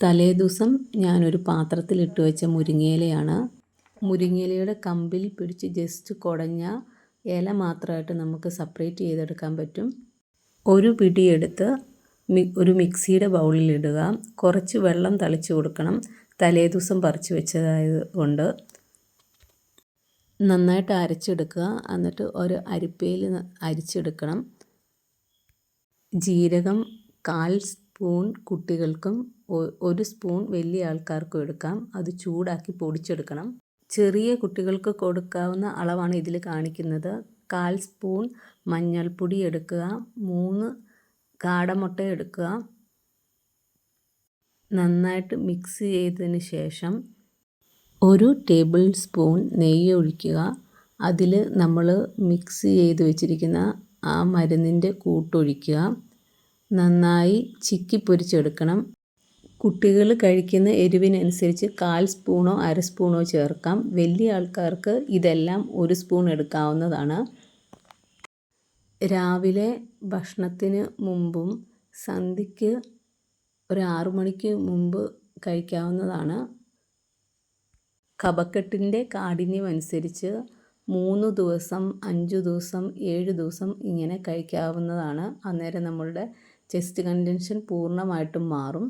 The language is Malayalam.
തലേദിവസം ഞാനൊരു പാത്രത്തിലിട്ട് വെച്ച മുരിങ്ങയിലയാണ്. മുരിങ്ങയിലയുടെ കമ്പിൽ പിടിച്ച് ജസ്റ്റ് കുടഞ്ഞ ഇല മാത്രമായിട്ട് നമുക്ക് സെപ്പറേറ്റ് ചെയ്തെടുക്കാൻ പറ്റും. ഒരു പിടിയെടുത്ത് മി ഒരു മിക്സിയുടെ ബൗളിലിടുക. കുറച്ച് വെള്ളം തളിച്ച് കൊടുക്കണം. തലേദിവസം പറിച്ച് വെച്ചതായത് കൊണ്ട്. നന്നായിട്ട് അരച്ചെടുക്കുക. എന്നിട്ട് ഒരു അരിപ്പയിൽ അരിച്ചെടുക്കണം. ജീരകം കാൽ സ്പൂൺ കുട്ടികൾക്കും ഒരു സ്പൂൺ വലിയ ആൾക്കാർക്കും എടുക്കാം. അത് ചൂടാക്കി പൊടിച്ചെടുക്കണം. ചെറിയ കുട്ടികൾക്ക് കൊടുക്കാവുന്ന അളവാണ് ഇതിൽ കാണിക്കുന്നത്. കാൽ സ്പൂൺ മഞ്ഞൾപ്പൊടി എടുക്കുക. മൂന്ന് കാടമുട്ട എടുക്കുക. നന്നായിട്ട് മിക്സ് ചെയ്തതിന് ശേഷം ഒരു ടേബിൾ സ്പൂൺ നെയ്യ് ഒഴിക്കുക. അതിൽ നമ്മൾ മിക്സ് ചെയ്ത് വെച്ചിരിക്കുന്ന ആ മരുന്നിന്റെ കൂട്ടൊഴിക്കുക നന്നായി ചിക്കി പൊരിച്ചെടുക്കണം. കുട്ടികൾ കഴിക്കുന്ന എരിവിനനുസരിച്ച് കാൽ സ്പൂണോ അര സ്പൂണോ ചേർക്കാം. വലിയ ആൾക്കാർക്ക് ഇതെല്ലാം ഒരു സ്പൂൺ എടുക്കാവുന്നതാണ്. രാവിലെ ഭക്ഷണത്തിന് മുമ്പും സന്ധ്യയ്ക്ക് ഒരു ആറു മണിക്ക് മുമ്പ് കഴിക്കാവുന്നതാണ്. കപക്കെട്ടിന്റെ കാഠിന്യം അനുസരിച്ച് മൂന്ന് ദിവസം അഞ്ച് ദിവസം ഏഴ് ദിവസം ഇങ്ങനെ കഴിക്കാവുന്നതാണ്. അന്നേരം നമ്മളുടെ ചെസ്റ്റ് കണ്ടൻഷൻ പൂർണമായിട്ടും മാറും.